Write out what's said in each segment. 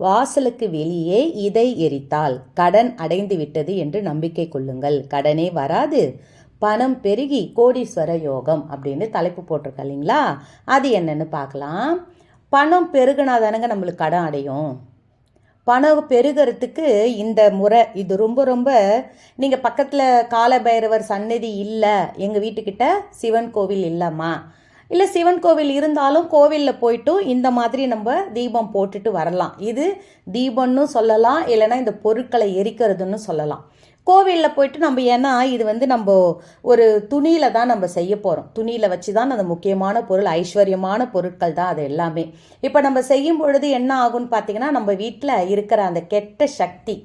வாசலுக்கு வெளியே இதை எரித்தால் கடன் அடைந்து விட்டது என்று நம்பிக்கை கொள்ளுங்கள். கடனே வராது. பணம் பெருகி கோடீஸ்வர யோகம் அப்படின்னு தலைப்பு போட்டிருக்க இல்லைங்களா? அது என்னன்னு பார்க்கலாம். பணம் பெருகுனா தானங்க நம்மளுக்கு கடன் அடையும். பணம் பெருகிறதுக்கு இந்த முறை இது ரொம்ப ரொம்ப நீங்கள் பக்கத்தில் காலபைரவர் சன்னதி இல்லை எங்கள் வீட்டுக்கிட்ட சிவன் கோவில் இல்லைம்மா. இல்லை சிவன் கோவில் இருந்தாலும் கோவிலில் போயிட்டும் இந்த மாதிரி நம்ம தீபம் போட்டுட்டு வரலாம். இது தீபம்னு சொல்லலாம் இல்லைன்னா இந்த பொருட்களை எரிக்கிறதுன்னு சொல்லலாம். கோவிலில் போயிட்டு நம்ம ஏன்னா இது வந்து நம்ம ஒரு துணியில் தான் நம்ம செய்ய போகிறோம் துணியில் வச்சு தான் அந்த முக்கியமான பொருள் ஐஸ்வர்யமான பொருட்கள் தான் அது எல்லாமே. இப்போ நம்ம செய்யும் பொழுது என்ன ஆகும்னு பார்த்தீங்கன்னா நம்ம வீட்டில் இருக்கிற அந்த கெட்ட சக்தி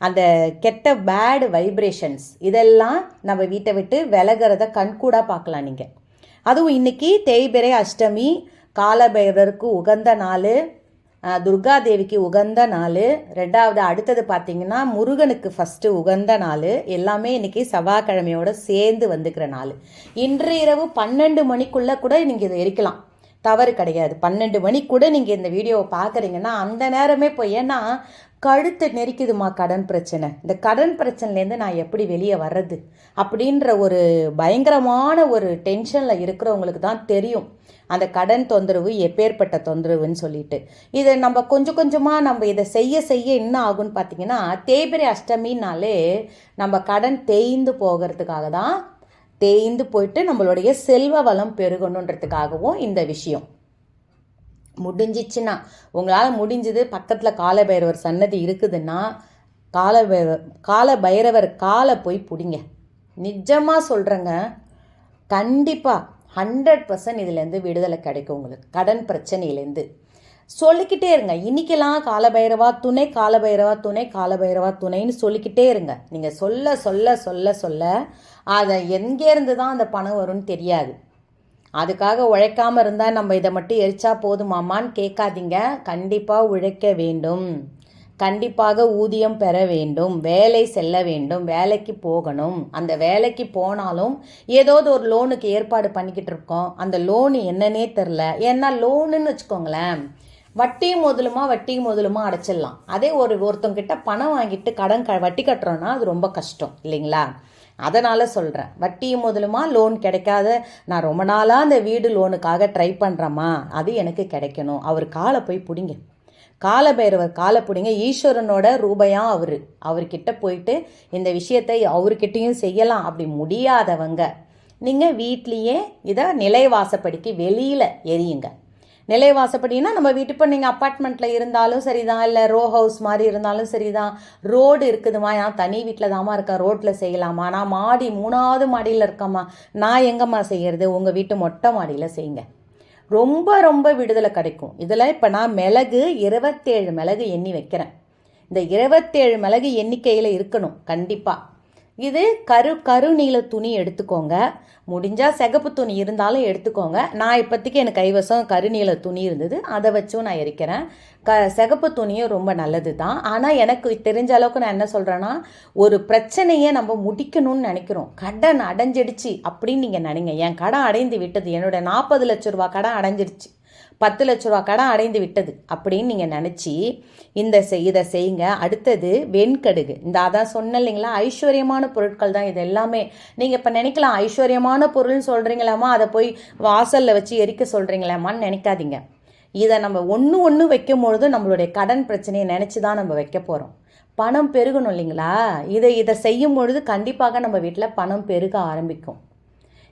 அந்த கெட்ட பேடு வைப்ரேஷன்ஸ் இதெல்லாம் நம்ம வீட்டை விட்டு விலகிறத கண்கூடாக பார்க்கலாம் நீங்கள் அதுவும் இன்னைக்கு தேய்பிரை அஷ்டமி காலபைரவருக்கு உகந்த நாள் துர்காதேவிக்கு உகந்த நாள். ரெண்டாவது அடுத்தது பார்த்தீங்கன்னா முருகனுக்கு ஃபஸ்ட்டு உகந்த நாள். எல்லாமே இன்னைக்கு செவ்வாய்க்கிழமையோட சேர்ந்து வந்துக்கிற நாள். இன்று இரவு பன்னெண்டு மணிக்குள்ளே கூட நீங்கள் இதை எரிக்கலாம். தவறு கிடையாது. பன்னெண்டு மணி கூட நீங்கள் இந்த வீடியோவை பார்க்குறீங்கன்னா அந்த நேரமே போய் ஏன்னா கழுத்து நெரிக்குதுமா கடன் பிரச்சனை? இந்த கடன் பிரச்சனைலேருந்து நான் எப்படி வெளியே வர்றது? அப்படின்ற ஒரு பயங்கரமான ஒரு டென்ஷனில் இருக்கிறவங்களுக்கு தான் தெரியும். அந்த கடன் தொந்தரவு எப்பேற்பட்ட தொந்தரவுன்னு சொல்லிட்டு. இதை நம்ம கொஞ்சம் கொஞ்சமாக நம்ம இதை செய்ய செய்ய என்ன ஆகும்னு பார்த்தீங்கன்னா தேய்பிரை அஷ்டமினாலே நம்ம கடன் தேய்ந்து போகிறதுக்காக தான் தேய்ந்து போயிட்டு நம்மளுடைய செல்வ வளம் பெருகணுன்றதுக்காகவும் இந்த விஷயம். முடிஞ்சிச்சுன்னா உங்களால் முடிஞ்சது பக்கத்தில் காலபைரவர் சன்னதி இருக்குதுன்னா காலபைரவர் கால பைரவர் காலை போய் பிடிங்க. நிஜமாக சொல்கிறேங்க கண்டிப்பாக ஹண்ட்ரட் பர்சன்ட் இதுலேருந்து விடுதலை கிடைக்கும் உங்களுக்கு. கடன் பிரச்சனையிலேருந்து சொல்லிக்கிட்டே இருங்க. இன்னைக்கெல்லாம் காலபைரவா துணை காலபைரவா துணை காலபைரவா துணைன்னு சொல்லிக்கிட்டே இருங்க. நீங்கள் சொல்ல சொல்ல சொல்ல சொல்ல அதை எங்கேருந்து தான் அந்த பணம் வரும்னு தெரியாது. அதுக்காக உழைக்காமல் இருந்தால் நம்ம இதை மட்டும் எரிச்சா போதுமாமான்னு கேட்காதீங்க. கண்டிப்பாக உழைக்க வேண்டும். கண்டிப்பாக ஊதியம் பெற வேண்டும். வேலை செல்ல வேண்டும். வேலைக்கு போகணும். அந்த வேலைக்கு போனாலும் ஏதாவது ஒரு லோனுக்கு ஏற்பாடு பண்ணிக்கிட்டு இருக்கோம். அந்த லோனு என்னன்னே தெரில ஏன்னா லோனுன்னு வச்சுக்கோங்களேன். வட்டியும் முதலுமா வட்டியும் முதலுமா அடைச்சிடலாம். அதே ஒரு ஒருத்தங்கிட்ட பணம் வாங்கிட்டு கடன் க வட்டி கட்டுறோன்னா அது ரொம்ப கஷ்டம் இல்லைங்களா? அதனால் சொல்கிறேன் வட்டியும் முதலுமா லோன் கிடைக்காத நான் ரொம்ப நாளாக அந்த வீடு லோனுக்காக ட்ரை பண்ணுறேம்மா அது எனக்கு கிடைக்கணும். அவர் காலை போய் பிடிங்க. காலபைரவர் காலை பிடிங்க. ஈஸ்வரனோட ரூபையா அவர். அவர்கிட்ட போயிட்டு இந்த விஷயத்தை அவர்கிட்டையும் செய்யலாம். அப்படி முடியாதவங்க நீங்கள் வீட்லேயே இதை நிலைவாசப்படிக்கு வெளியில் எரியுங்க நிலைவாசப்படினா நம்ம வீட்டு இப்போ நீங்கள் அப்பார்ட்மெண்ட்டில் இருந்தாலும் சரிதான் இல்லை ரோ ஹவுஸ் மாதிரி இருந்தாலும் சரிதான். ரோடு இருக்குதுமா நான் தனி வீட்டில் தாம்மா இருக்கேன் ரோட்டில் செய்யலாமா? நான் மாடி மூணாவது மாடியில் இருக்கம்மா. நான் எங்கம்மா செய்கிறது உங்கள் வீட்டு மொட்டை மாடியில் செய்யுங்க. ரொம்ப ரொம்ப விடுதலை கிடைக்கும். இதில் இப்போ நான் மிளகு இருபத்தேழு மிளகு எண்ணி வைக்கிறேன். இந்த இருபத்தேழு மிளகு எண்ணிக்கையில் இருக்கணும் கண்டிப்பாக இது கரு கருநீல துணி எடுத்துக்கோங்க. முடிஞ்சால் சிகப்பு துணி இருந்தாலும் எடுத்துக்கோங்க. நான் இப்போதைக்கு எனக்கு கைவசம் கருநீல துணி இருந்தது. அதை வச்சும் நான் எரிக்கிறேன். க சிகப்பு துணியும் ரொம்ப நல்லது தான் ஆனால் எனக்கு தெரிஞ்ச அளவுக்கு நான் என்ன சொல்கிறேன்னா ஒரு பிரச்சனையை நம்ம முடிக்கணும்னு நினைக்கிறோம். கடன் அடைஞ்சிடுச்சு அப்படின்னு நீங்கள் நினைங்க. என் கடன் அடைந்து விட்டது. என்னோட நாற்பது லட்ச ரூபா கடன் அடைஞ்சிடுச்சு. பத்து லட்ச ரூபா கடன் அடைந்து விட்டது அப்படின்னு நீங்கள் நினச்சி இந்த செய் இதை செய்யுங்க. அடுத்தது வெண்கடுகு. இந்த அதான் சொன்ன இல்லைங்களா? ஐஸ்வர்யமான பொருட்கள் தான் இது எல்லாமே. நீங்கள் இப்போ நினைக்கலாம் ஐஸ்வர்யமான பொருள்னு சொல்கிறீங்களாமா அதை போய் வாசலில் வச்சு எரிக்க சொல்கிறீங்களாமான்னு நினைக்காதீங்க. இதை நம்ம ஒன்று ஒன்று வைக்கும் பொழுது நம்மளுடைய கடன் பிரச்சனையை நினச்சி தான் நம்ம வைக்க போகிறோம் பணம் பெருகணும் இல்லைங்களா? இதை இதை செய்யும் பொழுது கண்டிப்பாக நம்ம வீட்டில் பணம் பெருக ஆரம்பிக்கும்.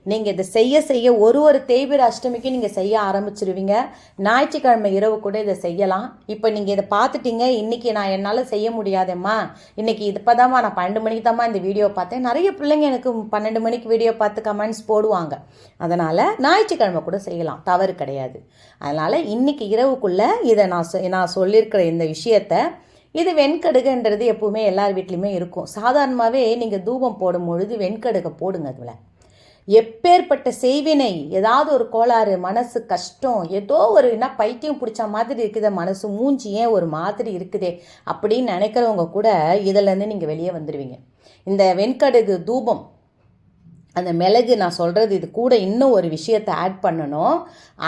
நீங்கள் இதை செய்ய செய்ய ஒரு ஒரு தேய்பிர அஷ்டமிக்கும் நீங்கள் செய்ய ஆரம்பிச்சிருவீங்க. ஞாயிற்றுக்கிழமை இரவு கூட இதை செய்யலாம். இப்போ நீங்கள் இதை பார்த்துட்டீங்க இன்றைக்கி நான் என்னால் செய்ய முடியாதேம்மா. இன்றைக்கி இப்போ தாம்மா நான் பன்னெண்டு மணிக்கு தாம்மா இந்த வீடியோ பார்த்தேன். நிறைய பிள்ளைங்க எனக்கு பன்னெண்டு மணிக்கு வீடியோ பார்த்து கமெண்ட்ஸ் போடுவாங்க. அதனால் ஞாயிற்றுக்கிழமை கூட செய்யலாம். தவறு கிடையாது. அதனால் இன்றைக்கி இரவுக்குள்ளே இதை நான் நான் சொல்லியிருக்கிற இந்த விஷயத்தை இது வெண்கடுகுன்றது எப்பவுமே எல்லார் வீட்லேயுமே இருக்கும். சாதாரணமாகவே நீங்கள் தூபம் போடும் பொழுது வெண்கடுகை போடுங்க அதில். எப்பேற்பட்ட செய்வினை ஏதாவது ஒரு கோளாறு மனசு கஷ்டம் ஏதோ ஒரு என்ன பைத்தியம் பிடிச்ச மாதிரி இருக்குதே மனசு மூஞ்சி ஏன் ஒரு மாதிரி இருக்குதே அப்படின்னு நினைக்கிறவங்க கூட இதிலேருந்து நீங்கள் வெளியே வந்துடுவீங்க இந்த வெண்கடுகு தூபம் அந்த மிளகு நான் சொல்கிறது இது கூட இன்னும் ஒரு விஷயத்தை ஆட் பண்ணணும்.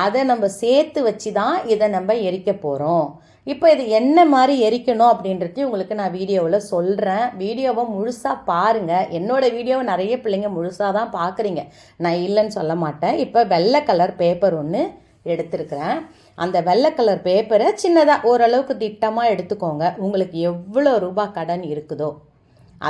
அதை நம்ம சேர்த்து வச்சு தான் இதை நம்ம எரிக்க போகிறோம் இப்போ இது என்ன மாதிரி எரிக்கணும் அப்படின்றது உங்களுக்கு நான் வீடியோவில் சொல்கிறேன் வீடியோவை முழுசாக பாருங்கள் என்னோடய வீடியோவை நிறைய பிள்ளைங்க முழுசாக தான் பார்க்குறீங்க நான் இல்லைன்னு சொல்ல மாட்டேன். இப்போ வெள்ளை கலர் பேப்பர் ஒன்று எடுத்திருக்கிறேன். அந்த வெள்ளை கலர் பேப்பரை சின்னதாக ஓரளவுக்கு திட்டமாக எடுத்துக்கோங்க. உங்களுக்கு எவ்வளோ ரூபாய் கடன் இருக்குதோ.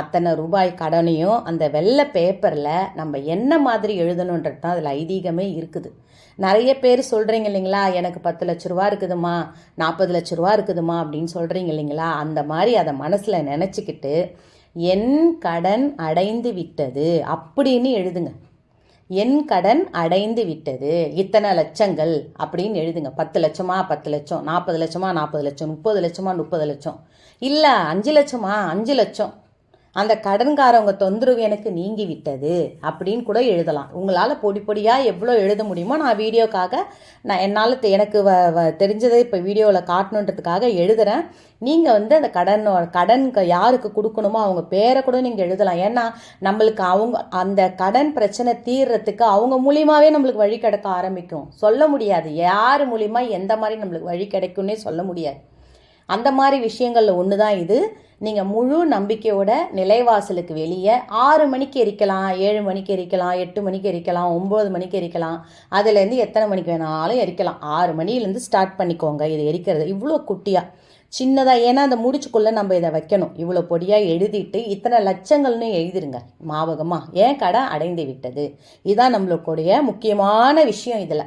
அத்தனை ரூபாய் கடனையும் அந்த வெள்ளை பேப்பரில் நம்ம என்ன மாதிரி எழுதணுன்றது தான் அதில் ஐதீகமே இருக்குது. நிறைய பேர் சொல்கிறீங்க இல்லைங்களா எனக்கு பத்து லட்ச ரூபா இருக்குதுமா நாற்பது லட்ச ரூபா இருக்குதுமா அப்படின்னு சொல்கிறீங்க இல்லைங்களா அந்த மாதிரி அதை மனசில் நினச்சிக்கிட்டு என் கடன் அடைந்து விட்டது அப்படின்னு எழுதுங்க. என் கடன் அடைந்து விட்டது இத்தனை லட்சங்கள் அப்படின்னு எழுதுங்க. பத்து லட்சமா பத்து லட்சம் நாற்பது லட்சமா நாற்பது லட்சம் முப்பது லட்சமா முப்பது லட்சம். இல்லை அஞ்சு லட்சமா அஞ்சு லட்சம். அந்த கடன்காரவங்க தொந்தரவு எனக்கு நீங்கி விட்டது அப்படின்னு கூட எழுதலாம். உங்களால் பொடி பொடியாக எவ்வளோ எழுத முடியுமோ நான் வீடியோக்காக நான் என்னால் எனக்கு வ வ- தெரிஞ்சதை இப்போ வீடியோவில் காட்டணுன்றதுக்காக எழுதுகிறேன் நீங்கள் வந்து அந்த கடன் கடன் யாருக்கு கொடுக்கணுமோ அவங்க பேரை கூட நீங்கள் எழுதலாம். ஏன்னா நம்மளுக்கு அவங்க அந்த கடன் பிரச்சனை தீர்றதுக்கு அவங்க மூலியமாகவே நம்மளுக்கு வழி கிடைக்க ஆரம்பிக்கும். சொல்ல முடியாது. யார் மூலியமாக எந்த மாதிரி நம்மளுக்கு வழி கிடைக்கும்னே சொல்ல முடியாது. அந்த மாதிரி விஷயங்களில் ஒன்று தான் இது. நீங்கள் முழு நம்பிக்கையோட நிலைவாசலுக்கு வெளியே ஆறு மணிக்கு எரிக்கலாம் ஏழு மணிக்கு எரிக்கலாம் எட்டு மணிக்கு எரிக்கலாம் ஒம்பது மணிக்கு எரிக்கலாம். அதுலேருந்து எத்தனை மணிக்கு வேணாலும் எரிக்கலாம். ஆறு மணிலேருந்து ஸ்டார்ட் பண்ணிக்கோங்க. இது எரிக்கிறது இவ்வளோ குட்டியாக சின்னதாக ஏன்னா அந்த முடிச்சுக்குள்ளே நம்ம இதை வைக்கணும். இவ்வளோ பொடியாக எழுதிட்டு இத்தனை லட்சங்கள்னு எழுதிருங்க. மாவகமாக ஏன் கடை அடைந்து விட்டது? இதுதான் நம்மளுக்குடைய முக்கியமான விஷயம் இதில்.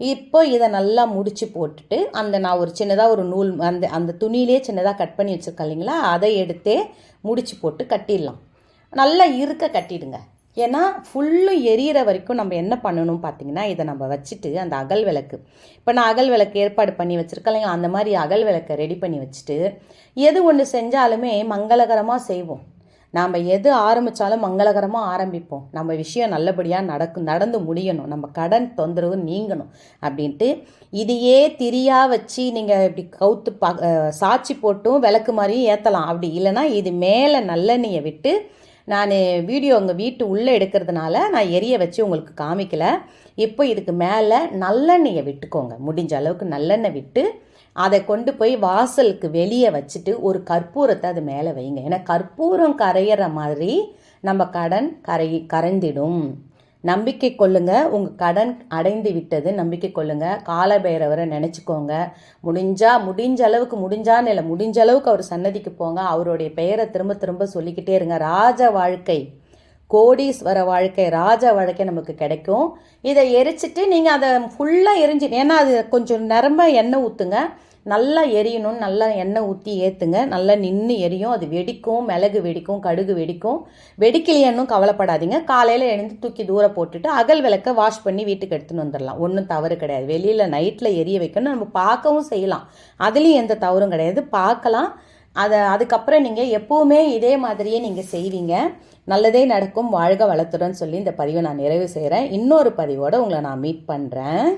இப்போ இதை நல்லா முடிச்சு போட்டுட்டு அந்த நான் ஒரு சின்னதாக ஒரு நூல் அந்த அந்த துணியிலே சின்னதாக கட் பண்ணி வச்சுருக்கேன் இல்லைங்களா? அதை எடுத்தே முடிச்சு போட்டு கட்டிடலாம். நல்லா இருக்க கட்டிடுங்க. ஏன்னா ஃபுல்லும் எரியிற வரைக்கும் நம்ம என்ன பண்ணணும் பார்த்தீங்கன்னா இதை நம்ம வச்சுட்டு அந்த அகல் விளக்கு. இப்போ நான் அகல் விளக்கு ஏற்பாடு பண்ணி வச்சுருக்கேன் இல்லைங்க அந்த மாதிரி அகல் விளக்கை ரெடி பண்ணி வச்சுட்டு எது ஒன்று செஞ்சாலுமே மங்களகரமாக செய்வோம். நாம் எது ஆரம்பித்தாலும் மங்களகரமாக ஆரம்பிப்போம். நம்ம விஷயம் நல்லபடியாக நடக்கும் நடந்து முடியணும். நம்ம கடன் தொந்தரவு நீங்கணும் அப்படின்ட்டு இதையே திரியா வச்சு நீங்கள் இப்படி கவுத்து பா சாட்சி போட்டும் விளக்கு மாதிரியும் ஏற்றலாம் அப்படி இல்லைன்னா இது மேலே நல்லெண்ணெயை விட்டு நான் வீடியோ உங்கள் வீட்டு உள்ளே எடுக்கிறதுனால நான் எரிய வச்சு உங்களுக்கு காமிக்கல. இப்போ இதுக்கு மேலே நல்லெண்ணெயை விட்டுக்கோங்க. முடிஞ்ச அளவுக்கு நல்லெண்ணெய் விட்டு அதை கொண்டு போய் வாசலுக்கு வெளியே வச்சுட்டு ஒரு கற்பூரத்தை அது மேலே வைங்க. ஏன்னா கற்பூரம் கரையிற மாதிரி நம்ம கடன் கரை கரைந்திடும். நம்பிக்கை கொள்ளுங்க. உங்கள் கடன் அடைந்து விட்டது. நம்பிக்கை கொள்ளுங்க. காலபைரவரை நினச்சிக்கோங்க. முடிஞ்சா முடிஞ்ச அளவுக்கு முடிஞ்சான்னு இல்லை முடிஞ்ச அளவுக்கு அவர் சன்னதிக்கு போங்க. அவருடைய பெயரை திரும்ப திரும்ப சொல்லிக்கிட்டே இருங்க. ராஜ வாழ்க்கை. கோடீஸ்வர வாழ்க்கை ராஜ வாழ்க்கை நமக்கு கிடைக்கும். இதை எரிச்சிட்டு நீங்கள் அதை ஃபுல்லாக எரிஞ்சு ஏன்னா அது கொஞ்சம் நிரம்ப எண்ணெய் ஊற்றுங்க நல்லா எரியணும் நல்லா எண்ணெய் ஊற்றி ஏற்றுங்க நல்லா நின்று எரியும். அது வெடிக்கும் மிளகு வெடிக்கும் கடுகு வெடிக்கும். வெடிக்கலையன்னு கவலைப்படாதீங்க. காலையில் எழுந்து தூக்கி தூர போட்டுட்டு அகல் விளக்க வாஷ் பண்ணி வீட்டுக்கு எடுத்துன்னு வந்துடலாம். ஒன்றும் தவறு கிடையாது. வெளியில் நைட்டில் எரிய வைக்கணும் நம்ம பார்க்கவும் செய்யலாம். அதுலேயும் எந்த தவறும் கிடையாது. பார்க்கலாம். அதை அதுக்கப்புறம் நீங்கள் எப்போவுமே இதே மாதிரியே நீங்கள் செய்வீங்க. நல்லதே நடக்கும். வாழ்க வளத்துடன் சொல்லி இந்த பதிவை நான் நிறைவு செய்கிறேன் இன்னொரு பதிவோடு உங்களை நான் மீட் பண்ணுறேன்